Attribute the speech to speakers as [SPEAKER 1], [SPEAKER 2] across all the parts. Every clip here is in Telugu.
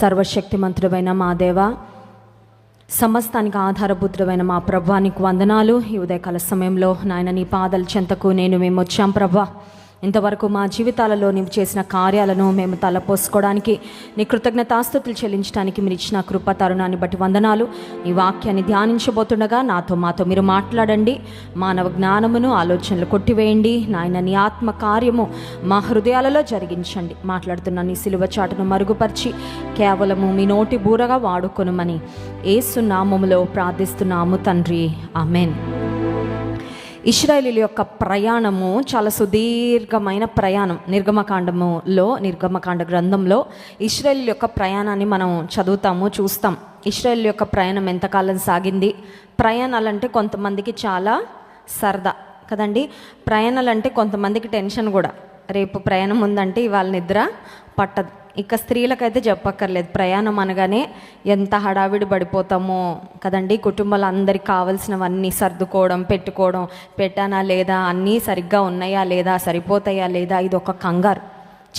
[SPEAKER 1] సర్వశక్తిమంతుడమైన మా దేవ సమస్తానికి ఆధారభూతుడమైన మా ప్రభానికి వందనాలు. ఈ ఉదయకాల సమయంలో నాయన నీ పాదల చెంతకు నేను మేము వచ్చాం ప్రభా. ఇంతవరకు మా జీవితాలలో నీవు చేసిన కార్యాలను మేము తలపోసుకోవడానికి నీ కృతజ్ఞతాస్థుతులు చెల్లించడానికి మీరు ఇచ్చిన కృప తరుణాన్ని బట్టి వందనాలు. ఈ వాక్యాన్ని ధ్యానించబోతుండగా నాతో మాతో మీరు మాట్లాడండి. మానవ జ్ఞానమును ఆలోచనలు కొట్టివేయండి. నాయన నీ ఆత్మ కార్యము మా హృదయాలలో జరిగించండి. మాట్లాడుతున్న నీ సిలువ చాటును మరుగుపరిచి కేవలము మీ నోటి బూరగా వాడుకొనుమని ఏసు నామములో ప్రార్థిస్తున్నాము తండ్రి. ఆమెన్. ఇస్రాయలీల యొక్క ప్రయాణము చాలా సుదీర్ఘమైన ప్రయాణం. నిర్గమకాండములో నిర్గమకాండ గ్రంథంలో ఇస్రాయేల్ యొక్క ప్రయాణాన్ని మనం చదువుతాము చూస్తాం. ఇస్రాయల్ యొక్క ప్రయాణం ఎంతకాలం సాగింది? ప్రయాణాలు అంటే కొంతమందికి చాలా సరదా కదండి? ప్రయాణాలు అంటే కొంతమందికి టెన్షన్ కూడా. రేపు ప్రయాణం ఉందంటే ఇవాళ నిద్ర పట్టదు. ఇక స్త్రీలకైతే చెప్పక్కర్లేదు. ప్రయాణం అనగానే ఎంత హడావిడి పడిపోతామో కదండి. కుటుంబాలు అందరికి కావాల్సినవన్నీ సర్దుకోవడం పెట్టుకోవడం పెట్టానా లేదా అన్నీ సరిగ్గా ఉన్నాయా లేదా సరిపోతాయా లేదా ఇది ఒక కంగారు.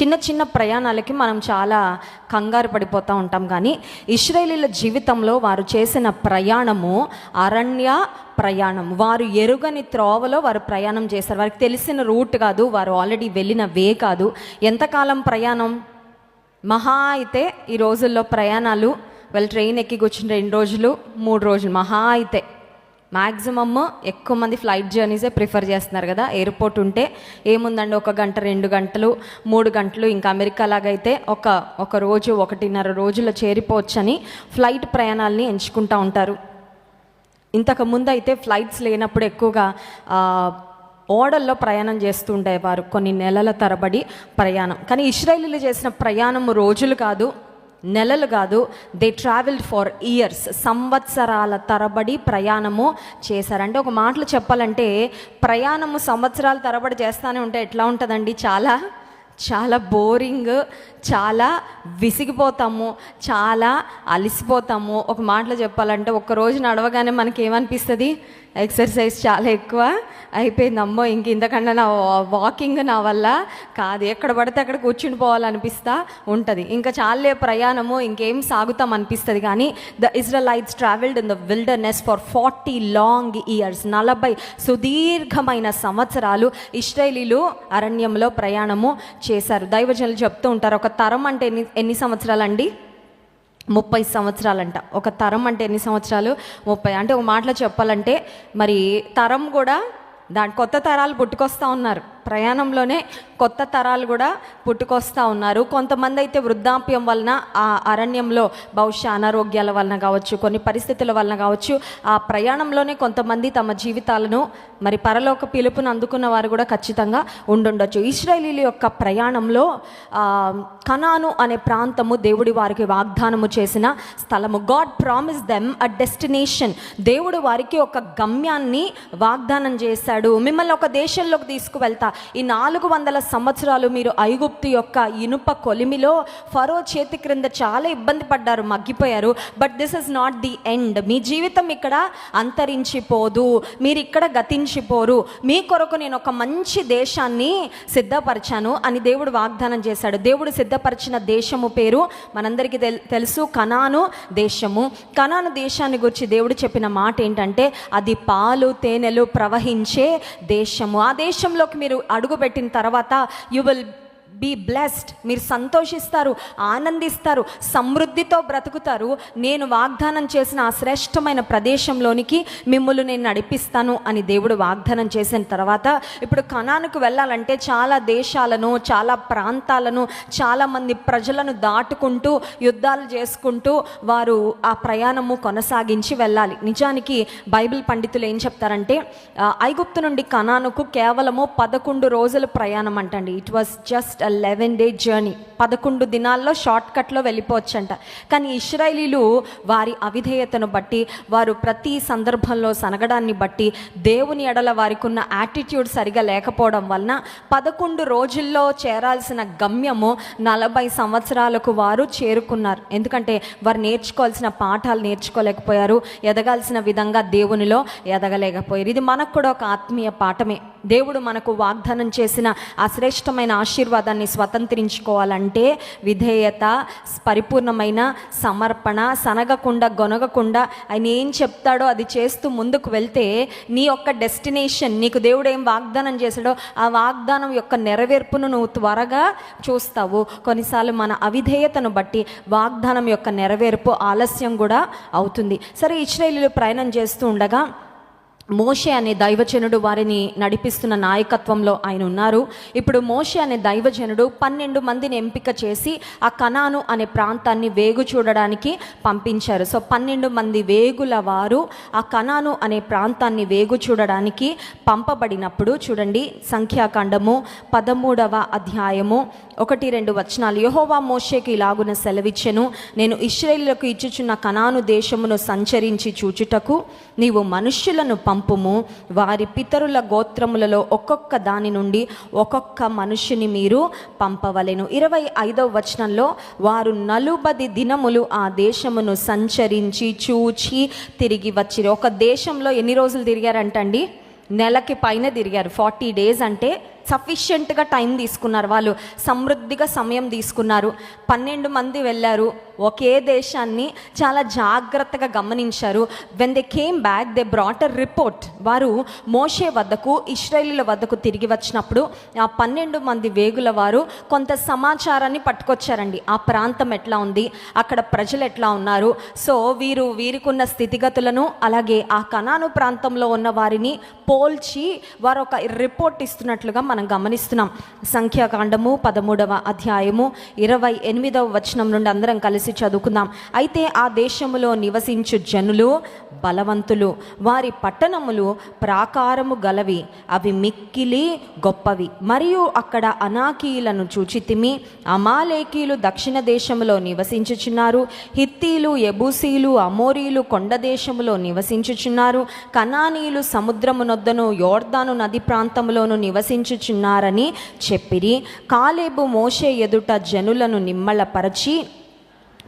[SPEAKER 1] చిన్న చిన్న ప్రయాణాలకి మనం చాలా కంగారు పడిపోతూ ఉంటాం కానీ ఇస్రాయేలీల జీవితంలో వారు చేసిన ప్రయాణము అరణ్య ప్రయాణం. వారు ఎరుగని త్రోవలో వారు ప్రయాణం చేశారు. వారికి తెలిసిన రూట్ కాదు. వారు ఆల్రెడీ వెళ్ళిన వే కాదు. ఎంతకాలం ప్రయాణం? మహా అయితే ఈ రోజుల్లో ప్రయాణాలు వాళ్ళు ట్రైన్ ఎక్కి కూర్చుని రెండు రోజులు మూడు రోజులు మహా అయితే. మ్యాక్సిమమ్ ఎక్కువ మంది ఫ్లైట్ జర్నీసే ప్రిఫర్ చేస్తున్నారు కదా. ఎయిర్పోర్ట్ ఉంటే ఏముందండి? ఒక గంట రెండు గంటలు మూడు గంటలు ఇంకా అమెరికా లాగైతే ఒక ఒక రోజు ఒకటిన్నర రోజుల్లో చేరిపోవచ్చని ఫ్లైట్ ప్రయాణాలని ఎంచుకుంటూ ఉంటారు. ఇంతకు ముందు అయితే ఫ్లైట్స్ లేనప్పుడు ఎక్కువగా ఓడల్లో ప్రయాణం చేస్తూ ఉండేవారు. కొన్ని నెలల తరబడి ప్రయాణం. కానీ ఇస్రాయిలీలు చేసిన ప్రయాణం రోజులు కాదు నెలలు కాదు. దే ట్రావెల్డ్ ఫర్ ఇయర్స్ సంవత్సరాల తరబడి ప్రయాణము చేశారంటే ఒక మాటలు చెప్పాలంటే ప్రయాణము సంవత్సరాల తరబడి చేస్తూనే ఉంటే ఎట్లా ఉంటుందండి? చాలా చాలా బోరింగ్ చాలా విసిగిపోతాము చాలా అలసిపోతాము. ఒక మాటలో చెప్పాలంటే ఒక్క రోజు నడవగానే మనకి ఏమనిపిస్తుంది ఎక్సర్సైజ్ చాలా ఎక్కువ. అయిపోయింది అమ్మో ఇంక ఇంతకన్నా నా వాకింగ్ నా వల్ల కాదు. ఎక్కడ పడితే అక్కడ కూర్చుని పోవాలనిపిస్తా ఉంటుంది. ఇంకా చాలే ప్రయాణము ఇంకేం సాగుతాం అనిపిస్తుంది. కానీ the Israelites travelled in the wilderness for forty long years నలభై సుదీర్ఘమైన సంవత్సరాలు ఇస్రాయలీలు అరణ్యంలో ప్రయాణము చేశారు. దైవజనులు చెప్తూ ఉంటారు ఒక తరం అంటే ఎన్ని ఎన్ని సంవత్సరాలండి? ముప్పై సంవత్సరాలంట. ఒక తరం అంటే ఎన్ని సంవత్సరాలు? ముప్పై. అంటే ఒక మాటలో చెప్పాలంటే మరి తరం కూడా దాని కొత్త తరాలు పుట్టుకొస్తూ ఉన్నారు. ప్రయాణంలోనే కొత్త తరాలు కూడా పుట్టుకొస్తూ ఉన్నారు. కొంతమంది అయితే వృద్ధాప్యం వలన ఆ అరణ్యంలో బహుశా అనారోగ్యాల వలన కావచ్చు కొన్ని పరిస్థితుల వలన కావచ్చు ఆ ప్రయాణంలోనే కొంతమంది తమ జీవితాలను మరి పరలోక పిలుపును అందుకున్న వారు కూడా ఖచ్చితంగా ఉండుండొచ్చు. ఇస్రాయలీల యొక్క ప్రయాణంలో కనాను అనే ప్రాంతము దేవుడి వారికి వాగ్దానము చేసిన స్థలము. God promise them a destination దేవుడు వారికి ఒక గమ్యాన్ని వాగ్దానం చేశాడు. మిమ్మల్ని ఒక దేశంలోకి తీసుకువెళ్తా ఈ నాలుగు వందల సంవత్సరాలు మీరు ఐగుప్తు యొక్క ఇనుప కొలిమిలో ఫరో చేతి క్రింద చాలా ఇబ్బంది పడ్డారు మగ్గిపోయారు. But this is not the end మీ జీవితం ఇక్కడ అంతరించిపోదు. మీరు ఇక్కడ గతించిపోరు. మీ కొరకు నేను ఒక మంచి దేశాన్ని సిద్ధపరిచాను అని దేవుడు వాగ్దానం చేశాడు. దేవుడు సిద్ధపరిచిన దేశము పేరు మనందరికీ తెలుసు కనాను దేశము. కనాను దేశాన్ని గురించి దేవుడు చెప్పిన మాట ఏంటంటే అది పాలు తేనెలు ప్రవహించే దేశము. ఆ దేశంలోకి మీరు అడుగుపెట్టిన తర్వాత యు విల్ బీ బ్లెస్డ్ మీరు సంతోషిస్తారు ఆనందిస్తారు సమృద్ధితో బ్రతుకుతారు. నేను వాగ్దానం చేసిన ఆ శ్రేష్టమైన ప్రదేశంలోనికి మిమ్మల్ని నేను నడిపిస్తాను అని దేవుడు వాగ్దానం చేసిన తర్వాత ఇప్పుడు కణానికి వెళ్ళాలంటే చాలా దేశాలను చాలా ప్రాంతాలను చాలామంది ప్రజలను దాటుకుంటూ యుద్ధాలు చేసుకుంటూ వారు ఆ ప్రయాణము కొనసాగించి వెళ్ళాలి. నిజానికి బైబిల్ పండితులు ఏం చెప్తారంటే ఐగుప్తు నుండి కణానుకు కేవలము పదకొండు రోజుల ప్రయాణం అంటండి. It was just a eleven day journey పదకొండు దినాల్లో షార్ట్ కట్లో వెళ్ళిపోవచ్చంట. కానీ ఇస్రాయలీలు వారి అవిధేయతను బట్టి వారు ప్రతి సందర్భంలో సనగడాన్ని బట్టి దేవుని ఎడల వారికి ఉన్న యాటిట్యూడ్ సరిగా లేకపోవడం వలన పదకొండు రోజుల్లో చేరాల్సిన గమ్యము నలభై సంవత్సరాలకు వారు చేరుకున్నారు. ఎందుకంటే వారు నేర్చుకోవాల్సిన పాఠాలు నేర్చుకోలేకపోయారు. ఎదగాల్సిన విధంగా దేవునిలో ఎదగలేకపోయారు. ఇది మనకు కూడా ఒక ఆత్మీయ పాఠమే. దేవుడు మనకు వాగ్దానం చేసిన ఆ శ్రేష్టమైన ఆశీర్వాదాన్ని స్వతంత్రించుకోవాలంటే విధేయత పరిపూర్ణమైన సమర్పణ సనగకుండా గొనగకుండా ఆయన ఏం చెప్తాడో అది చేస్తూ ముందుకు వెళ్తే నీ యొక్క డెస్టినేషన్ నీకు దేవుడు ఏం వాగ్దానం చేశాడో ఆ వాగ్దానం యొక్క నెరవేర్పును నువ్వు త్వరగా చూస్తావు. కొన్నిసార్లు మన అవిధేయతను బట్టి వాగ్దానం యొక్క నెరవేర్పు ఆలస్యం కూడా అవుతుంది. సరే ఇస్రాయేలీలు ప్రయాణం చేస్తూ ఉండగా మోషే అనే దైవజనుడు వారిని నడిపిస్తున్న నాయకత్వంలో ఆయన ఉన్నారు. ఇప్పుడు మోషే అనే దైవజనుడు పన్నెండు మందిని ఎంపిక చేసి ఆ కనాను అనే ప్రాంతాన్ని వేగు చూడడానికి పంపించారు. సో పన్నెండు మంది వేగుల వారు ఆ కనాను అనే ప్రాంతాన్ని వేగు చూడడానికి పంపబడినప్పుడు చూడండి సంఖ్యాకాండము పదమూడవ అధ్యాయము ఒకటి రెండు వచనాలు. యహోవా మోషేకి ఇలాగున సెలవిచ్చెను నేను ఇస్రాయేలులకు ఇచ్చుచున్న కనాను దేశమును సంచరించి చూచుటకు నీవు మనుష్యులను పంపుము. వారి పితరుల గోత్రములలో ఒక్కొక్క దాని నుండి ఒక్కొక్క మనుషుని మీరు పంపవలెను. ఇరవై ఐదవ వచనంలో వారు నలుబది దినములు ఆ దేశమును సంచరించి చూచి తిరిగి వచ్చిరు. ఒక దేశంలో ఎన్ని రోజులు తిరిగారంటండి? నెలకి పైన తిరిగారు. ఫార్టీ డేస్ అంటే సఫిషియెంట్గా టైం తీసుకున్నారు. వాళ్ళు సమృద్ధిగా సమయం తీసుకున్నారు. పన్నెండు మంది వెళ్ళారు. ఒకే దేశాన్ని చాలా జాగ్రత్తగా గమనించారు. When they came back they brought a report వారు మోషే వద్దకు ఇస్రాయేలీల వద్దకు తిరిగి వచ్చినప్పుడు ఆ పన్నెండు మంది వేగుల వారు కొంత సమాచారాన్ని పట్టుకొచ్చారండి. ఆ ప్రాంతం ఎట్లా ఉంది? అక్కడ ప్రజలు ఎట్లా ఉన్నారు? సో వీరు వీరికున్న స్థితిగతులను అలాగే ఆ కనాను ప్రాంతంలో ఉన్న వారిని పోల్చి వారు ఒక రిపోర్ట్ ఇస్తున్నట్లుగా మనం గమనిస్తున్నాం. సంఖ్యాకాండము పదమూడవ అధ్యాయము ఇరవై ఎనిమిదవ వచనం నుండి అందరం కలిసి చదువుకుందాం. అయితే ఆ దేశములో నివసించు జనులు బలవంతులు. వారి పట్టణములు ప్రాకారము గలవి. అవి మిక్కిలి గొప్పవి. మరియు అక్కడ అనాకీయులను చూచితిమి అమాలేకీలు దక్షిణ దేశములో నివసించుచున్నారు. హిత్తీలు ఎబూసీలు అమోరీలు కొండ దేశములో నివసించుచున్నారు. కనానీయులు సముద్రమునొద్దను యోర్దాను నది ప్రాంతంలోను నివసించు చేయుచున్నారని చెప్పిరి. కాలేబు మోషే ఎదుట జనులను నిమ్మలపరచి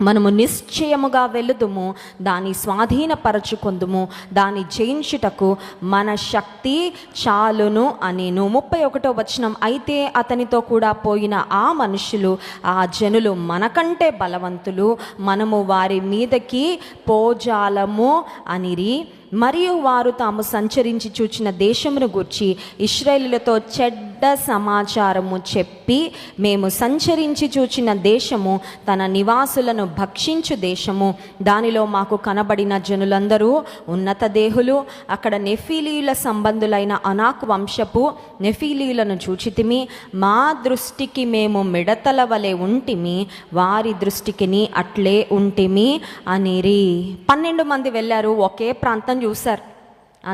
[SPEAKER 1] మనము నిశ్చయముగా వెళుదుము దాని స్వాధీనపరచుకుందుము దాని జయించుటకు మన శక్తి చాలును అనేను. ముప్పై ఒకటో వచనం. అయితే అతనితో కూడా పోయిన ఆ మనుషులు ఆ జనులు మనకంటే బలవంతులు మనము వారి మీదకి పోజాలము అనిరి. మరియు వారు తాము సంచరించి చూచిన దేశమును గూర్చి ఇస్రాయేలులతో చెడ్డ సమాచారము చెప్పి మేము సంచరించి చూచిన దేశము తన నివాసులను భక్షించు దేశము. దానిలో మాకు కనబడిన జనులందరూ ఉన్నత దేహులు అక్కడ నెఫీలీయుల సంబంధులైన అనాక్ వంశపు నెఫీలీయులను చూచితిమి. మా దృష్టికి మేము మిడతల వలె ఉంటిమి వారి దృష్టికిని అట్లే ఉంటిమి అనిరి. పన్నెండు మంది వెళ్ళారు ఒకే ప్రాంతం చూశారు.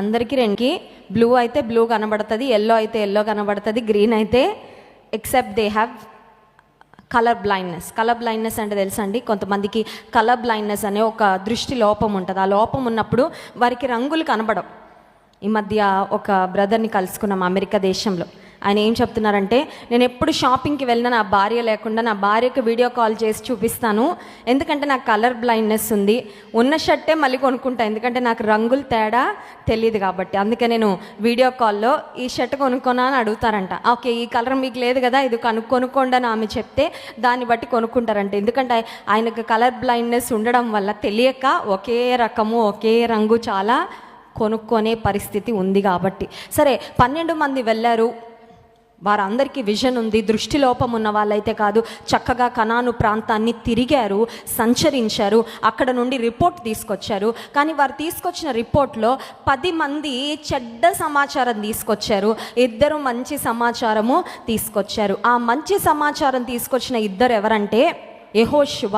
[SPEAKER 1] అందరికీ రెండుకి బ్లూ అయితే బ్లూ కనబడుతుంది ఎల్లో అయితే ఎల్లో కనబడుతుంది గ్రీన్ అయితే except they have colour blindness colour blindness అంటే తెలుసా అండి? కొంతమందికి కలర్ బ్లైండ్నెస్ అనే ఒక దృష్టి లోపం ఉంటుంది. ఆ లోపం ఉన్నప్పుడు వారికి రంగులు కనబడవు. ఈ మధ్య ఒక బ్రదర్ని కలుసుకున్నాం అమెరికా దేశంలో. ఆయన ఏం చెప్తున్నారంటే నేను ఎప్పుడు షాపింగ్కి వెళ్ళినా నా భార్య లేకుండా నా భార్యకు వీడియో కాల్ చేసి చూపిస్తాను. ఎందుకంటే నాకు కలర్ బ్లైండ్నెస్ ఉంది. ఉన్న షర్టే మళ్ళీ కొనుక్కుంటాను ఎందుకంటే నాకు రంగులు తేడా తెలియదు కాబట్టి. అందుకే నేను వీడియో కాల్లో ఈ షర్ట్ కొనుక్కోనా అని అడుగుతారంట. ఓకే ఈ కలర్ మీకు లేదు కదా ఇది కను కొనుక్కోండి అని ఆమె చెప్తే దాన్ని బట్టి కొనుక్కుంటారంట. ఎందుకంటే ఆయనకు కలర్ బ్లైండ్నెస్ ఉండడం వల్ల తెలియక ఒకే రకము ఒకే రంగు చాలా కొనుక్కొనే పరిస్థితి ఉంది కాబట్టి. సరే పన్నెండు మంది వెళ్ళారు. వారందరికీ విజన్ ఉంది దృష్టి లోపం ఉన్న వాళ్ళైతే కాదు. చక్కగా కనాను ప్రాంతాన్ని తిరిగారు సంచరించారు అక్కడ నుండి రిపోర్ట్ తీసుకొచ్చారు. కానీ వారు తీసుకొచ్చిన రిపోర్ట్లో పది మంది చెడ్డ సమాచారం తీసుకొచ్చారు. ఇద్దరు మంచి సమాచారము తీసుకొచ్చారు. ఆ మంచి సమాచారం తీసుకొచ్చిన ఇద్దరు ఎవరంటే యహోశివ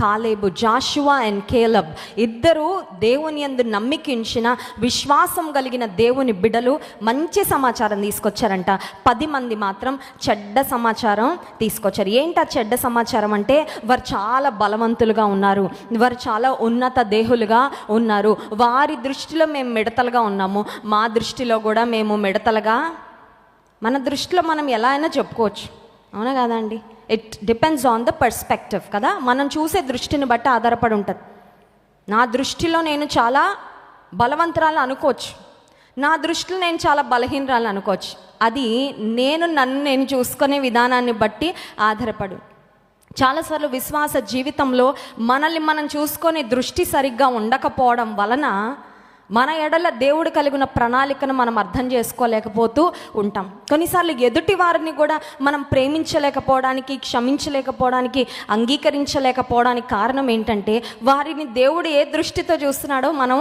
[SPEAKER 1] కాలేబు జాషువా అండ్ కేలబ్ ఇద్దరు దేవుని యందు నమ్మికించిన విశ్వాసం కలిగిన దేవుని బిడలు మంచి సమాచారం తీసుకొచ్చారంట. పది మంది మాత్రం చెడ్డ సమాచారం తీసుకొచ్చారు. ఏంటి ఆ చెడ్డ సమాచారం అంటే వారు చాలా బలవంతులుగా ఉన్నారు. వారు చాలా ఉన్నత దేహులుగా ఉన్నారు. వారి దృష్టిలో మేము మిడతలుగా ఉన్నాము. మా దృష్టిలో కూడా మేము మిడతలుగా మన దృష్టిలో మనం ఎలా అయినా చెప్పుకోవచ్చు. అవునా కాదండి it depends on the perspective కదా? మనం చూసే దృష్టిని బట్టి ఆధారపడి ఉంటుంది. నా దృష్టిలో నేను చాలా బలవంతరాలు అనుకోవచ్చు. నా దృష్టిలో నేను చాలా బలహీనరాలు అనుకోవచ్చు. అది నేను నన్ను నేను చూసుకునే విధానాన్ని బట్టి ఆధారపడు. చాలాసార్లు విశ్వాస జీవితంలో మనల్ని మనం చూసుకునే దృష్టి సరిగ్గా ఉండకపోవడం వలన మన ఎడల దేవుడు కలిగిన ప్రణాళికను మనం అర్థం చేసుకోలేకపోతూ ఉంటాం. కొన్నిసార్లు ఎదుటి వారిని కూడా మనం ప్రేమించలేకపోవడానికి క్షమించలేకపోవడానికి అంగీకరించలేకపోవడానికి కారణం ఏంటంటే వారిని దేవుడు ఏ దృష్టితో చూస్తున్నాడో మనం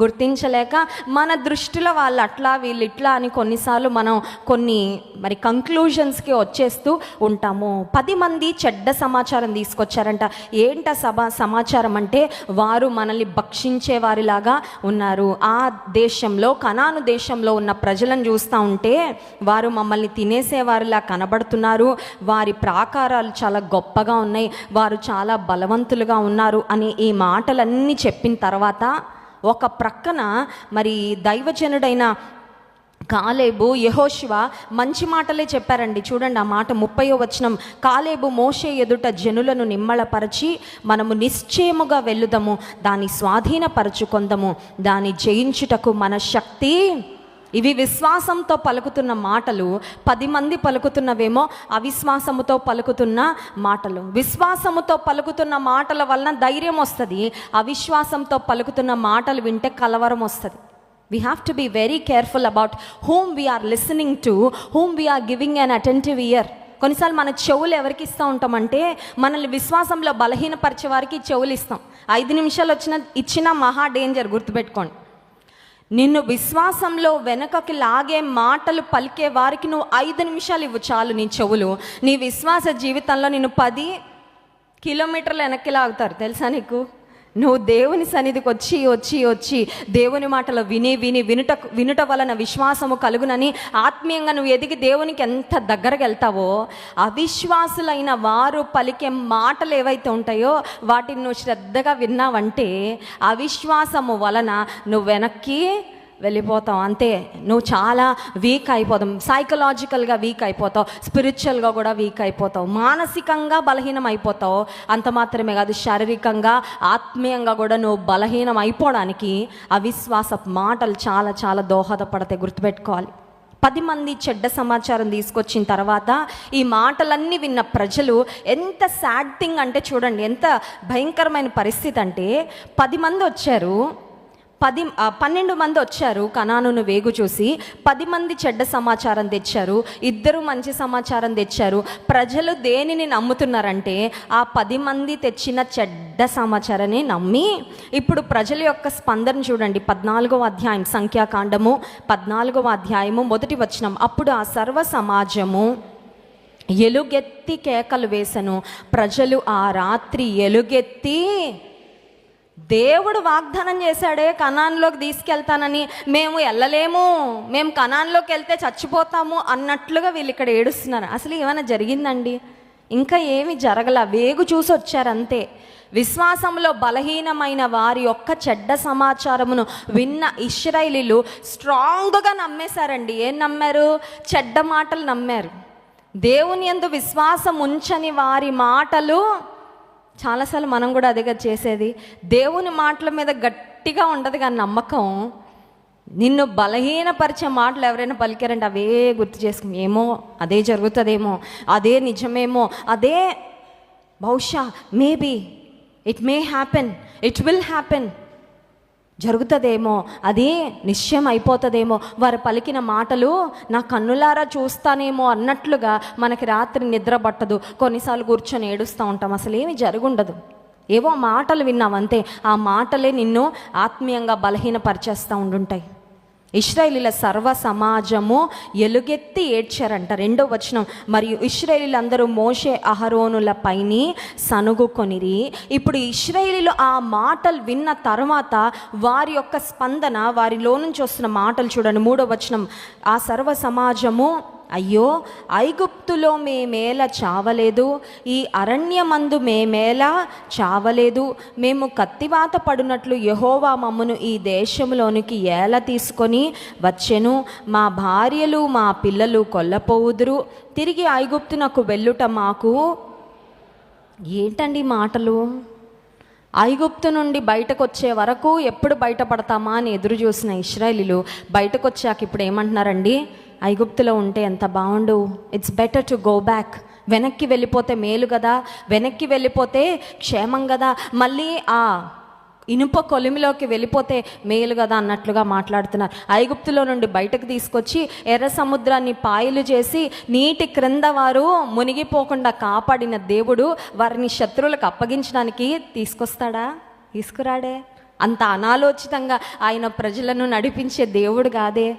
[SPEAKER 1] గుర్తించలేక మన దృష్టిలో వాళ్ళు అట్లా వీళ్ళు ఇట్లా అని కొన్నిసార్లు మనం కొన్ని మరి కంక్లూషన్స్కి వచ్చేస్తూ ఉంటాము. పది మంది చెడ్డ సమాచారం తీసుకొచ్చారంట. ఏంట సభ సమాచారం అంటే వారు మనల్ని భక్షించే వారిలాగా ఉన్నారు. ఆ దేశంలో కనాను దేశంలో ఉన్న ప్రజలను చూస్తూ ఉంటే వారు మమ్మల్ని తినేసేవారిలా కనబడుతున్నారు. వారి ప్రాకారాలు చాలా గొప్పగా ఉన్నాయి. వారు చాలా బలవంతులుగా ఉన్నారు అని ఈ మాటలన్నీ చెప్పిన తర్వాత ఒక ప్రక్కన మరి దైవజనుడైన కాలేబు యహోశివ మంచి మాటలే చెప్పారండి. చూడండి ఆ మాట ముప్పయో వచనం. కాలేబు మోషే ఎదుట జనులను నిమ్మళపరచి మనము నిశ్చయముగా వెళ్ళుదము. దాన్ని స్వాధీనపరచుకొందము. దాన్ని జయించుటకు మన శక్తి ఇవి విశ్వాసంతో పలుకుతున్న మాటలు పది మంది పలుకుతున్నవేమో అవిశ్వాసముతో పలుకుతున్న మాటలు. విశ్వాసముతో పలుకుతున్న మాటల వలన ధైర్యం వస్తుంది అవిశ్వాసంతో పలుకుతున్న మాటలు వింటే కలవరం వస్తుంది. We have to be very careful about whom we are listening to whom we are giving an attentive ear కొన్నిసార్లు మన చెవులు ఎవరికి ఇస్తూ ఉంటామంటే మనల్ని విశ్వాసంలో బలహీనపరిచే వారికి చెవులు ఇస్తాం. ఐదు నిమిషాలు వచ్చిన ఇచ్చిన మహా డేంజర్ గుర్తుపెట్టుకోండి. నిన్ను విశ్వాసంలో వెనకకి లాగే మాటలు పలికే వారికి నువ్వు ఐదు నిమిషాలు ఇవ్వు చాలు నీ చెవులు. నీ విశ్వాస జీవితంలో నిన్ను పది కిలోమీటర్లు వెనక్కి లాగుతారు. తెలుసా నీకు? నువ్వు దేవుని సన్నిధికి వచ్చి వచ్చి వచ్చి దేవుని మాటలు విని విని వినుట వినుట వలన విశ్వాసము కలుగునని ఆత్మీయంగా నువ్వు ఎదిగి దేవునికి ఎంత దగ్గరకు వెళ్తావో అవిశ్వాసులైన వారు పలికే మాటలు ఏవైతే ఉంటాయో వాటిని నువ్వు శ్రద్ధగా విన్నావంటే అవిశ్వాసము వలన నువ్వు వెనక్కి వెళ్ళిపోతావు. అంతే నువ్వు చాలా వీక్ అయిపోతావు. సైకలాజికల్గా వీక్ అయిపోతావు. స్పిరిచువల్గా కూడా వీక్ అయిపోతావు. మానసికంగా బలహీనం అయిపోతావు. అంత మాత్రమే కాదు శారీరకంగా ఆత్మీయంగా కూడా నువ్వు బలహీనం అయిపోవడానికి అవిశ్వాస మాటలు చాలా చాలా దోహదపడతాయి. గుర్తుపెట్టుకోవాలి. పది మంది చెడ్డ సమాచారం తీసుకొచ్చిన తర్వాత ఈ మాటలన్నీ విన్న ప్రజలు ఎంత సాడ్ థింగ్ అంటే చూడండి ఎంత భయంకరమైన పరిస్థితి అంటే పది మంది వచ్చారు. పది పన్నెండు మంది వచ్చారు కనానును వేగు చూసి. పది మంది చెడ్డ సమాచారం తెచ్చారు. ఇద్దరు మంచి సమాచారం తెచ్చారు. ప్రజలు దేనిని నమ్ముతున్నారంటే ఆ పది మంది తెచ్చిన చెడ్డ సమాచారాన్ని నమ్మి ఇప్పుడు ప్రజల యొక్క స్పందన చూడండి. పద్నాలుగవ అధ్యాయం సంఖ్యాకాండము పద్నాలుగవ అధ్యాయము మొదటి వచనం. అప్పుడు ఆ సర్వ సమాజము ఎలుగెత్తి కేకలు వేసను. ప్రజలు ఆ రాత్రి ఎలుగెత్తి దేవుడు వాగ్దానం చేశాడే కణాన్లోకి తీసుకెళ్తానని. మేము వెళ్ళలేము మేము కణాన్లోకి వెళ్తే చచ్చిపోతాము అన్నట్లుగా వీళ్ళు ఇక్కడ ఏడుస్తున్నారు. అసలు ఏమైనా జరిగిందండి? ఇంకా ఏమి జరగల. వేగు చూసి వచ్చారు అంతే విశ్వాసంలో బలహీనమైన వారి యొక్క చెడ్డ సమాచారమును విన్న ఇస్రాయిలీలు స్ట్రాంగ్గా నమ్మేశారండి. ఏం నమ్మారు? చెడ్డ మాటలు నమ్మారు. దేవుని యందు విశ్వాసం ఉంచని వారి మాటలు చాలాసార్లు మనం కూడా అదేగా చేసేది. దేవుని మాటల మీద గట్టిగా ఉండదు కానీ నమ్మకం. నిన్ను బలహీనపరిచే మాటలు ఎవరైనా పలికారంటే అవే గుర్తు చేసుకుని ఏమో అదే జరుగుతుందేమో అదే నిజమేమో అదే బహుశా maybe it may happen it will happen జరుగుతుందేమో అది నిశ్చయం అయిపోతుందేమో వారు పలికిన మాటలు నా కన్నులారా చూస్తానేమో అన్నట్లుగా మనకి రాత్రి నిద్ర పట్టదు. కొన్నిసార్లు కూర్చొని ఏడుస్తూ ఉంటాం. అసలు ఏమి జరుగుండదు. ఏవో మాటలు విన్నావంతే ఆ మాటలే నిన్ను ఆత్మీయంగా బలహీనపరిచేస్తూ ఉండుంటాయి. ఇస్రాయేలీల సర్వ సమాజము ఎలుగెత్తి ఏడ్చారంట. రెండో వచనం మరియు ఇస్రాయేలీలందరూ మోషే అహరోనుల పైని సనుగుకొనిరి ఇప్పుడు ఇస్రాయేలీలు ఆ మాటలు విన్న తర్వాత వారి యొక్క స్పందన వారిలో నుంచి వస్తున్న మాటలు చూడండి. మూడో వచనం ఆ సర్వ సమాజము అయ్యో ఐగుప్తులో మేమేల చావలేదు ఈ అరణ్యమందు మేమేలా చావలేదు. మేము కత్తివాత పడినట్లు యహోవా మమ్మను ఈ దేశంలోనికి ఏల తీసుకొని వచ్చెను. మా భార్యలు మా పిల్లలు కొల్లపోవుదురు. తిరిగి ఐగుప్తునకు వెళ్ళుట మాకు ఏంటండి మాటలు? ఐగుప్తు నుండి బయటకు వచ్చే వరకు ఎప్పుడు బయటపడతామా అని ఎదురు చూసిన ఇస్రాయలీలు బయటకు వచ్చాక ఇప్పుడు ఏమంటున్నారండి? ఐగుప్తులో ఉంటే ఎంత బాగుండు. It's better to go back వెనక్కి వెళ్ళిపోతే మేలు కదా. వెనక్కి వెళ్ళిపోతే క్షేమం కదా. మళ్ళీ ఆ ఇనుప కొలిమిలోకి వెళ్ళిపోతే మేలు కదా అన్నట్లుగా మాట్లాడుతున్నారు. ఐగుప్తులో నుండి బయటకు తీసుకొచ్చి ఎర్ర సముద్రాన్ని పాయలు చేసి నీటి క్రింద వారు మునిగిపోకుండా కాపాడిన దేవుడు వారిని శత్రువులకు అప్పగించడానికి తీసుకొస్తాడా? తీసుకురాడే? అంత అనాలోచితంగా ఆయన ప్రజలను నడిపించే దేవుడు కాదే.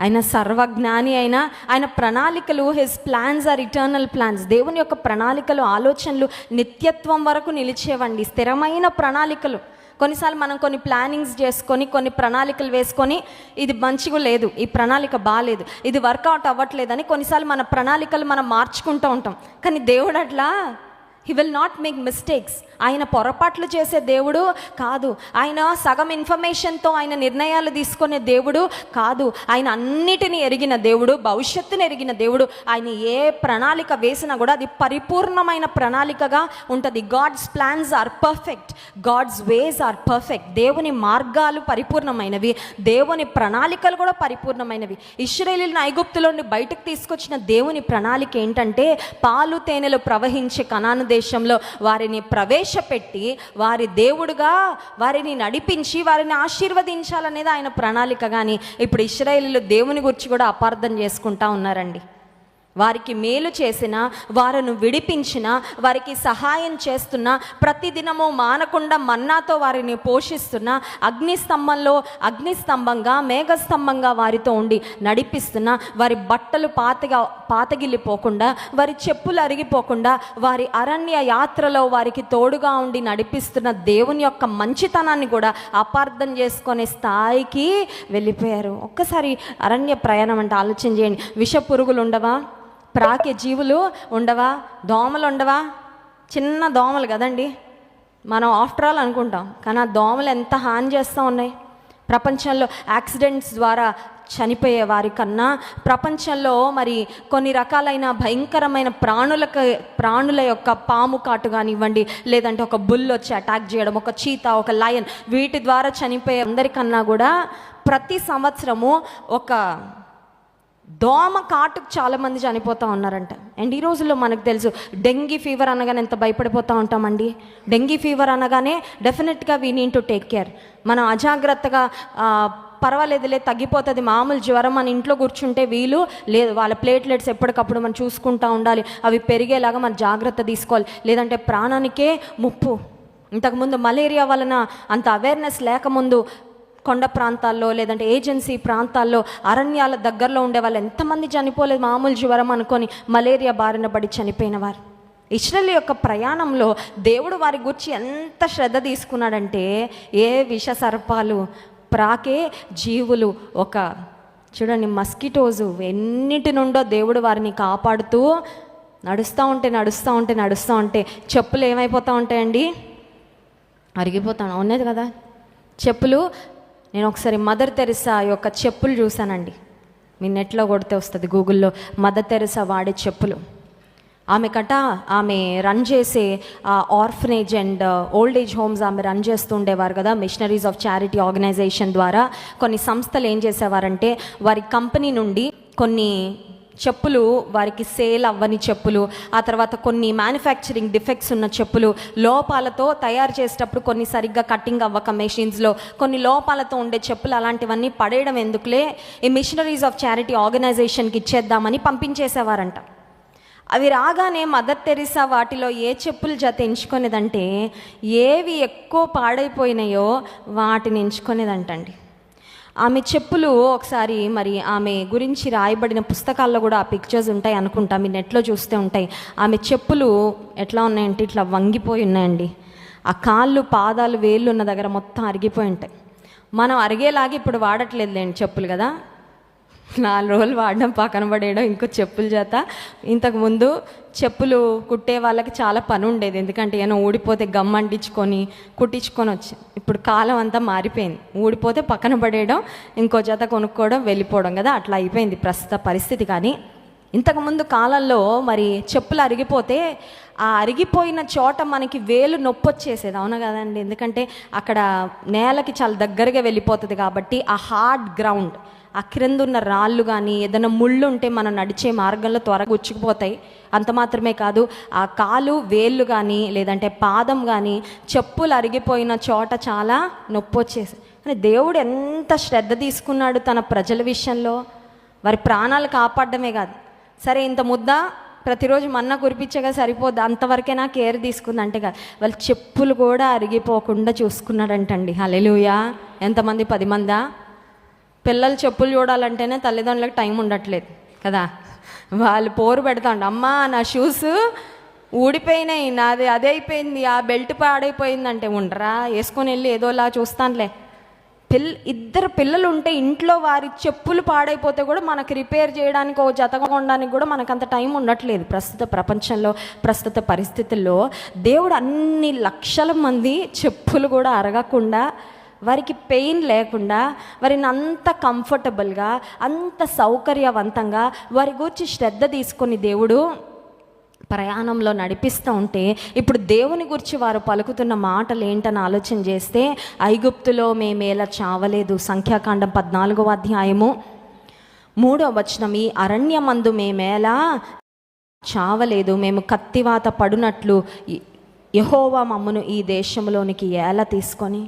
[SPEAKER 1] ఆయన సర్వజ్ఞాని అయినా ఆయన ప్రణాళికలు his plans are eternal plans దేవుని యొక్క ప్రణాళికలు ఆలోచనలు నిత్యత్వం వరకు నిలిచేవండి. స్థిరమైన ప్రణాళికలు. కొన్నిసార్లు మనం కొన్ని ప్లానింగ్స్ చేసుకొని కొన్ని ప్రణాళికలు వేసుకొని ఇది మంచిగా లేదు ఈ ప్రణాళిక బాగాలేదు ఇది వర్కౌట్ అవ్వట్లేదని కొన్నిసార్లు మన ప్రణాళికలు మనం మార్చుకుంటూ ఉంటాం. కానీ దేవుడు అట్లా he will not make mistakes ఆయన పొరపాట్లు చేసే దేవుడు కాదు. ఆయన సగం ఇన్ఫర్మేషన్తో ఆయన నిర్ణయాలు తీసుకునే దేవుడు కాదు. ఆయన అన్నిటినీ ఎరిగిన దేవుడు భవిష్యత్తుని ఎరిగిన దేవుడు. ఆయన ఏ ప్రణాళిక వేసినా కూడా అది పరిపూర్ణమైన ప్రణాళికగా ఉంటుంది. God's plans are perfect God's ways are perfect దేవుని మార్గాలు పరిపూర్ణమైనవి. దేవుని ప్రణాళికలు కూడా పరిపూర్ణమైనవి. ఇస్రాయేలీలను ఐగుప్తులోని బయటకు తీసుకొచ్చిన దేవుని ప్రణాళిక ఏంటంటే పాలు తేనెలు ప్రవహించే కణాను దేశంలో వారిని ప్రవేశపెట్టి వారి దేవుడుగా వారిని నడిపించి వారిని ఆశీర్వదించాలనేది ఆయన ప్రణాళిక. కానీ ఇప్పుడు ఇస్రాయేలీలు దేవుని గురించి కూడా అపార్థం చేసుకుంటా ఉన్నారండి. వారికి మేలు చేసిన వారిని విడిపించిన వారికి సహాయం చేస్తున్న ప్రతిదినము మానకుండా మన్నాతో వారిని పోషిస్తున్న అగ్నిస్తంభంలో అగ్నిస్తంభంగా మేఘస్తంభంగా వారితో ఉండి నడిపిస్తున్న వారి బట్టలు పాతగా పాతగిల్లిపోకుండా వారి చెప్పులు అరిగిపోకుండా వారి అరణ్య యాత్రలో వారికి తోడుగా ఉండి నడిపిస్తున్న దేవుని యొక్క మంచితనాన్ని కూడా అపార్థం చేసుకునే స్థాయికి వెళ్ళిపోయారు. ఒక్కసారి అరణ్య ప్రయాణం అంటే ఆలోచన చేయండి. విష పురుగులు ఉండవా ప్రాకే జీవులు ఉండవా? దోమలు ఉండవా? చిన్న దోమలు కదండి. మనం ఆఫ్టర్ ఆల్ అనుకుంటాం. కానీ ఆ దోమలు ఎంత హాని చేస్తూ ఉన్నాయి? ప్రపంచంలో యాక్సిడెంట్స్ ద్వారా చనిపోయే వారి కన్నా ప్రపంచంలో మరి కొన్ని రకాలైన భయంకరమైన ప్రాణులకు ప్రాణుల యొక్క పాము కాటు కానివ్వండి లేదంటే ఒక బుల్ వచ్చి అటాక్ చేయడం ఒక చీత ఒక లయన్ వీటి ద్వారా చనిపోయే అందరికన్నా కూడా ప్రతి సంవత్సరము ఒక దోమ కాటుకు చాలామంది చనిపోతూ ఉన్నారంట. అండ్ ఈ రోజుల్లో మనకు తెలుసు డెంగీ ఫీవర్ అనగానే ఎంత భయపడిపోతూ ఉంటామండి? డెంగీ ఫీవర్ అనగానే డెఫినెట్గా వీ నీన్ టు టేక్ కేర్. మనం అజాగ్రత్తగా పర్వాలేదులే తగ్గిపోతుంది మామూలు జ్వరం మన ఇంట్లో కూర్చుంటే వీలు లేదు. వాళ్ళ ప్లేట్లెట్స్ ఎప్పటికప్పుడు మనం చూసుకుంటూ ఉండాలి. అవి పెరిగేలాగా మనం జాగ్రత్త తీసుకోవాలి. లేదంటే ప్రాణానికే ముప్పు. ఇంతకుముందు మలేరియా వలన అంత అవేర్నెస్ లేకముందు కొండ ప్రాంతాల్లో లేదంటే ఏజెన్సీ ప్రాంతాల్లో అరణ్యాల దగ్గరలో ఉండే వాళ్ళు ఎంతమంది చనిపోలేదు మామూలు జ్వరం అనుకొని మలేరియా బారిన పడి చనిపోయిన వారు ఇస్రాయల్ యొక్క ప్రయాణంలో దేవుడు వారి గురించి ఎంత శ్రద్ధ తీసుకున్నాడంటే ఏ విష సర్పాలు ప్రాకే జీవులు ఒక చూడండి మస్కిటోజు ఎన్నిటి నుండో దేవుడు వారిని కాపాడుతూ నడుస్తూ ఉంటే నడుస్తూ ఉంటే నడుస్తూ ఉంటే చెప్పులు ఏమైపోతూ ఉంటాయండి? అరిగిపోతాను అవునేది కదా? చెప్పులు నేను ఒకసారి మదర్ తెరిసా యొక్క చెప్పులు చూశానండి. మీ నెట్లో కొడితే వస్తుంది గూగుల్లో. మదర్ తెరిసా వాడే చెప్పులు. ఆమె కట ఆమె రన్ చేసే orphanage and old age homes ఆమె రన్ చేస్తూ ఉండేవారు కదా మిషనరీస్ ఆఫ్ చారిటీ ఆర్గనైజేషన్ ద్వారా. కొన్ని సంస్థలు ఏం చేసేవారంటే వారి కంపెనీ నుండి కొన్ని చెప్పులు వారికి సేల్ అవ్వని చెప్పులు ఆ తర్వాత కొన్ని మ్యానుఫ్యాక్చరింగ్ డిఫెక్ట్స్ ఉన్న చెప్పులు లోపాలతో తయారు చేసేటప్పుడు కొన్ని సరిగ్గా కట్టింగ్ అవ్వక మెషిన్స్లో కొన్ని లోపాలతో ఉండే చెప్పులు అలాంటివన్నీ పడేయడం ఎందుకులే? ఈ మిషనరీస్ ఆఫ్ చారిటీ ఆర్గనైజేషన్కి ఇచ్చేద్దామని పంపించేసేవారంట. అవి రాగానే మదర్ తెరిసా వాటిలో ఏ చెప్పులు జత ఎంచుకునేదంటే ఏవి ఎక్కువ పాడైపోయినాయో వాటిని ఎంచుకునేదంటండి. ఆమె చెప్పులు ఒకసారి మరి ఆమె గురించి రాయబడిన పుస్తకాల్లో కూడా ఆ పిక్చర్స్ ఉంటాయి అనుకుంటా. మీ నెట్లో చూస్తే ఉంటాయి. ఆమె చెప్పులు ఎట్లా ఉన్నాయంటే ఇట్లా వంగిపోయి ఉన్నాయండి. ఆ కాళ్ళు పాదాలు వేళ్ళు ఉన్న దగ్గర మొత్తం అరిగిపోయి ఉంటాయి. మనం అరిగేలాగా ఇప్పుడు వాడట్లేదులేండి చెప్పులు కదా. నాలుగు రోజులు వాడడం పక్కన పడేయడం ఇంకో చెప్పుల చేత. ఇంతకుముందు చెప్పులు కుట్టే వాళ్ళకి చాలా పని ఉండేది. ఎందుకంటే ఏమైనా ఊడిపోతే గమ్ అంటించుకొని కుట్టించుకొని వచ్చి ఇప్పుడు కాలం అంతా మారిపోయింది. ఊడిపోతే పక్కన పడేయడం ఇంకో జత కొనుక్కోవడం వెళ్ళిపోవడం కదా అట్లా అయిపోయింది ప్రస్తుత పరిస్థితి. కానీ ఇంతకుముందు కాలంలో మరి చెప్పులు అరిగిపోతే ఆ అరిగిపోయిన చోట మనకి వేలు నొప్పి వచ్చేసేది. అవును కదండి? ఎందుకంటే అక్కడ నేలకి చాలా దగ్గరగా వెళ్ళిపోతుంది కాబట్టి ఆ హార్డ్ గ్రౌండ్. ఆ క్రింద ఉన్న రాళ్ళు కానీ ఏదైనా ముళ్ళు ఉంటే మనం నడిచే మార్గంలో త్వరగా ఉచ్చుకుపోతాయి. అంత మాత్రమే కాదు ఆ కాలు వేళ్ళు కానీ లేదంటే పాదం కానీ చెప్పులు అరిగిపోయిన చోట చాలా నొప్పి వచ్చేసి కానీ దేవుడు ఎంత శ్రద్ధ తీసుకున్నాడు తన ప్రజల విషయంలో? వారి ప్రాణాలు కాపాడడమే కాదు. సరే ఇంత ముద్ద ప్రతిరోజు మన్న కురిపించగా సరిపోద్ది? అంతవరకే నా కేర్ తీసుకుంది? అంటే కాదు. వాళ్ళ చెప్పులు కూడా అరిగిపోకుండా చూసుకున్నాడంటండి. హలెలుయా ఎంతమంది? పది మందా? పిల్లలు చెప్పులు చూడాలంటేనే తల్లిదండ్రులకు టైం ఉండట్లేదు కదా? వాళ్ళు పోరు పెడతాండు అమ్మా నా షూస్ ఊడిపోయినాయి నాది అదే అయిపోయింది ఆ బెల్ట్ పాడైపోయిందంటే ఉండరా? వేసుకొని వెళ్ళి ఏదోలా చూస్తానులే పిల్ ఇద్దరు పిల్లలు ఉంటే ఇంట్లో వారి చెప్పులు పాడైపోతే కూడా మనకి రిపేర్ చేయడానికి ఓ జత కొనడానికి కూడా మనకు అంత టైం ఉండట్లేదు. ప్రస్తుత ప్రపంచంలో ప్రస్తుత పరిస్థితుల్లో దేవుడు అన్ని లక్షల మంది చెప్పులు కూడా అరగకుండా వారికి పెయిన్ లేకుండా వారిని అంత కంఫర్టబుల్గా అంత సౌకర్యవంతంగా వారి గురించి శ్రద్ధ తీసుకొని దేవుడు ప్రయాణంలో నడిపిస్తూ ఉంటే ఇప్పుడు దేవుని గురించి వారు పలుకుతున్న మాటలు ఏంటని ఆలోచన చేస్తే ఐగుప్తులో మేమేలా చావలేదు. సంఖ్యాకాండం పద్నాలుగో అధ్యాయము మూడో వచనం ఈ అరణ్యమందు మేమేలా చావలేదు. మేము కత్తివాత పడునట్లు యహోవా మమ్మను ఈ దేశంలోనికి ఎలా తీసుకొని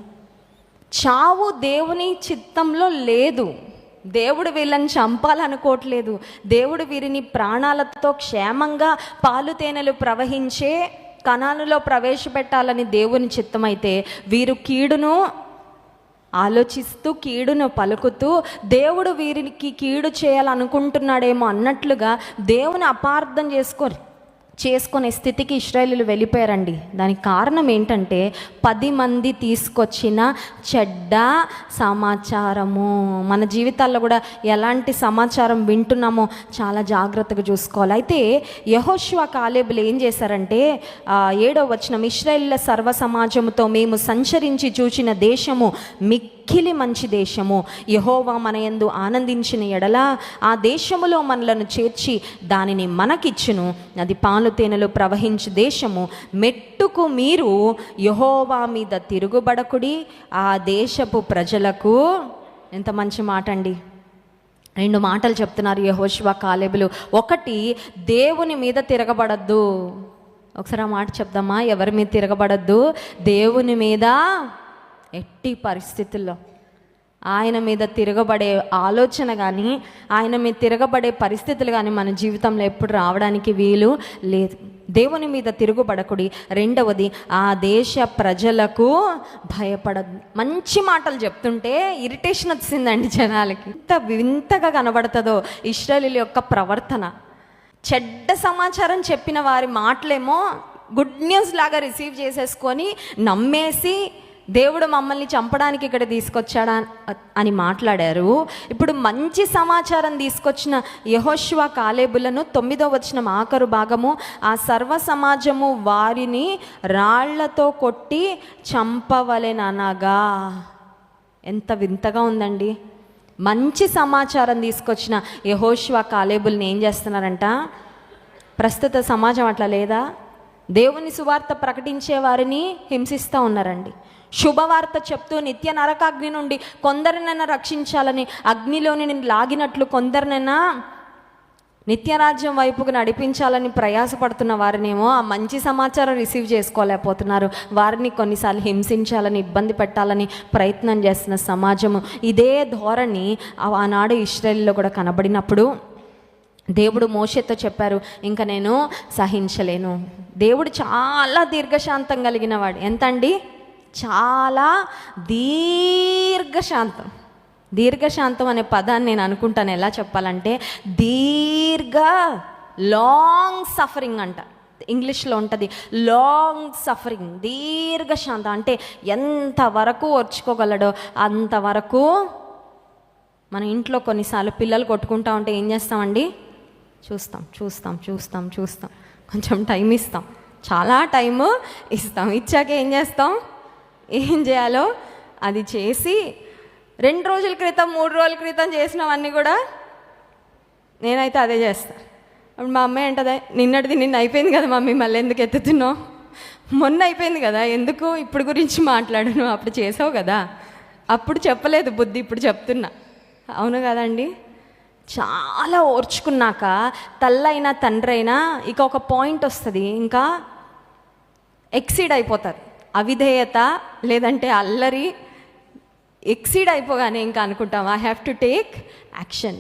[SPEAKER 1] చావు దేవుని చిత్తంలో లేదు. దేవుడు వీళ్ళని చంపాలనుకోవట్లేదు. దేవుడు వీరిని ప్రాణాలతో క్షేమంగా పాలు తేనెలు ప్రవహించే కణాలలో ప్రవేశపెట్టాలని దేవుని చిత్తమైతే వీరు కీడును ఆలోచిస్తూ కీడును పలుకుతూ దేవుడు వీరికి కీడు చేయాలనుకుంటున్నాడేమో అన్నట్లుగా దేవుని అపార్థం చేసుకొని చేసుకునే స్థితికి ఇస్రాయలీలు వెళ్ళిపోయారండి. దానికి కారణం ఏంటంటే పది మంది తీసుకొచ్చిన చెడ్డ సమాచారము. మన జీవితాల్లో కూడా ఎలాంటి సమాచారం వింటున్నామో చాలా జాగ్రత్తగా చూసుకోవాలి. అయితే యహోష్వా కాలేబులు ఏం చేశారంటే ఏడో వచ్చిన ఇస్రాయిల్ల సర్వ సమాజముతో మేము సంచరించి చూచిన దేశము మిక్ మిక్కిలి మంచి దేశము. యహోవా మన యందు ఆనందించిన ఎడల ఆ దేశములో మనలను చేర్చి దానిని మనకిచ్చును. అది పాలు తేనెలు ప్రవహించు దేశము. మెట్టుకు మీరు యహోవా మీద తిరుగుబడకుడి. ఆ దేశపు ప్రజలకు ఎంత మంచి మాట అండి రెండు మాటలు చెప్తున్నారు యహోశివ కాలేబులు. ఒకటి దేవుని మీద తిరగబడద్దు. ఒకసారి ఆ మాట చెప్దామా? ఎవరి మీద తిరగబడద్దు? దేవుని మీద ఎట్టి పరిస్థితుల్లో. ఆయన మీద తిరగబడే ఆలోచన కానీ ఆయన మీద తిరగబడే పరిస్థితులు కానీ మన జీవితంలో ఎప్పుడు రావడానికి వీలు లేదు. దేవుని మీద తిరుగుబడకుడి. రెండవది ఆ దేశ ప్రజలకు భయపడదు మంచి మాటలు చెప్తుంటే ఇరిటేషన్ వచ్చిందండి జనాలకి. ఇంత వింతగా కనబడుతుందో ఇస్రాయలీల యొక్క ప్రవర్తన. చెడ్డ సమాచారం చెప్పిన వారి మాటలేమో గుడ్ న్యూస్ లాగా రిసీవ్ చేసేసుకొని నమ్మేసి దేవుడు మమ్మల్ని చంపడానికి ఇక్కడ తీసుకొచ్చాడా అని మాట్లాడారు. ఇప్పుడు మంచి సమాచారం తీసుకొచ్చిన యహోశివ కాలేబులను తొమ్మిదో వచ్చిన ఆఖరు భాగము ఆ సర్వ సమాజము వారిని రాళ్ళతో కొట్టి చంపవలెననగా. ఎంత వింతగా ఉందండి. మంచి సమాచారం తీసుకొచ్చిన యహోశివ కాలేబుల్ని ఏం చేస్తున్నారంట? ప్రస్తుత సమాజం అట్లా లేదా? దేవుని సువార్త ప్రకటించే వారిని హింసిస్తూ ఉన్నారండి. శుభవార్త చెప్తూ నిత్య నరకాగ్ని నుండి కొందరినైనా రక్షించాలని అగ్నిలోని నేను లాగినట్లు కొందరినైనా నిత్యరాజ్యం వైపుకు నడిపించాలని ప్రయాసపడుతున్న వారినేమో ఆ మంచి సమాచారం రిసీవ్ చేసుకోలేకపోతున్నారు. వారిని కొన్నిసార్లు హింసించాలని ఇబ్బంది పెట్టాలని ప్రయత్నం చేస్తున్న సమాజము ఇదే ధోరణి ఆనాడు ఇస్రాయల్లో కూడా కనబడినప్పుడు. దేవుడు మోషతో చెప్పారు ఇంకా నేను సహించలేను. దేవుడు చాలా దీర్ఘశాంతం కలిగిన వాడు. ఎంత అండి చాలా దీర్ఘశాంతం. దీర్ఘశాంతం అనే పదాన్ని నేను అనుకుంటాను ఎలా చెప్పాలంటే దీర్ఘ లాంగ్ సఫరింగ్ అంట. ఇంగ్లీష్లో ఉంటుంది లాంగ్ సఫరింగ్ దీర్ఘశాంతం. అంటే ఎంతవరకు ఓర్చుకోగలడో అంతవరకు మన ఇంట్లో కొన్నిసార్లు పిల్లలు కొట్టుకుంటా ఉంటే ఏం చేస్తామండి? చూస్తాం చూస్తాం చూస్తాం చూస్తాం. కొంచెం టైం ఇస్తాం. చాలా టైము ఇస్తాం. ఇచ్చాక ఏం చేస్తాం? ఏం చేయాలో అది చేసి రెండు రోజుల క్రితం మూడు రోజుల క్రితం చేసినవన్నీ కూడా నేనైతే అదే చేస్తాను అప్పుడు మా అమ్మాయి అంటదా నిన్నటిది నిన్న అయిపోయింది కదా మమ్మీ మళ్ళీ ఎందుకు ఎత్తుతున్నావు? మొన్న అయిపోయింది కదా ఎందుకు ఇప్పుడు గురించి మాట్లాడను అప్పుడు చేసావు కదా అప్పుడు చెప్పలేదు బుద్ధి ఇప్పుడు చెప్తున్నా. అవును కదండి చాలా ఓర్చుకున్నాక తల్లైనా తండ్రి అయినా ఇక ఒక పాయింట్ వస్తుంది ఇంకా ఎక్సీడ్ అయిపోతారు. అవిధేయత లేదంటే అల్లరి ఎక్సీడ్ అయిపోగానే ఇంకా అనుకుంటాం. I have to take action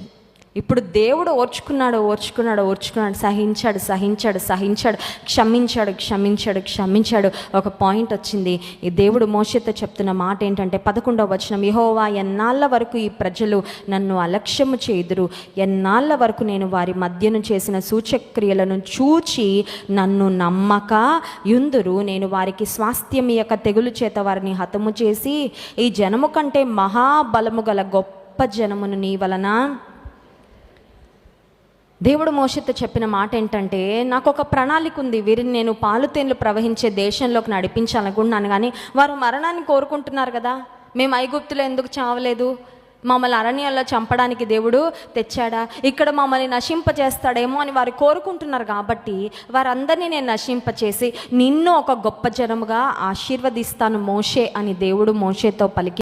[SPEAKER 1] ఇప్పుడు దేవుడు ఓర్చుకున్నాడు ఓర్చుకున్నాడు ఓర్చుకున్నాడు. సహించాడు సహించాడు సహించాడు. క్షమించాడు క్షమించాడు క్షమించాడు. ఒక పాయింట్ వచ్చింది. ఈ దేవుడు మోషతో చెప్తున్న మాట ఏంటంటే పదకొండవ వచనం యహోవా ఎన్నాళ్ళ వరకు ఈ ప్రజలు నన్ను అలక్ష్యము చేదురు ఎన్నాళ్ళ వరకు నేను వారి మధ్యను చేసిన సూచక్రియలను చూచి నన్ను నమ్మక యుందురు? నేను వారికి స్వాస్థ్యం యొక్క తెగులు చేత వారిని హతము చేసి ఈ జనము కంటే మహాబలము గల గొప్ప జనమును నీ వలన దేవుడు మోషతో చెప్పిన మాట ఏంటంటే నాకు ఒక ప్రణాళిక ఉంది వీరిని నేను పాలుతేన్లు ప్రవహించే దేశంలోకి నడిపించాలనుకుంటున్నాను కానీ వారు మరణాన్ని కోరుకుంటున్నారు కదా. మేము ఐగుప్తులో ఎందుకు చావలేదు? మమ్మల్ని అరణ్యాల్లో చంపడానికి దేవుడు తెచ్చాడా? ఇక్కడ మమ్మల్ని నశింపజేస్తాడేమో అని వారు కోరుకుంటున్నారు కాబట్టి వారందరినీ నేను నశింపచేసి నిన్ను ఒక గొప్ప జనముగా ఆశీర్వదిస్తాను మోషే అని దేవుడు మోషేతో పలికి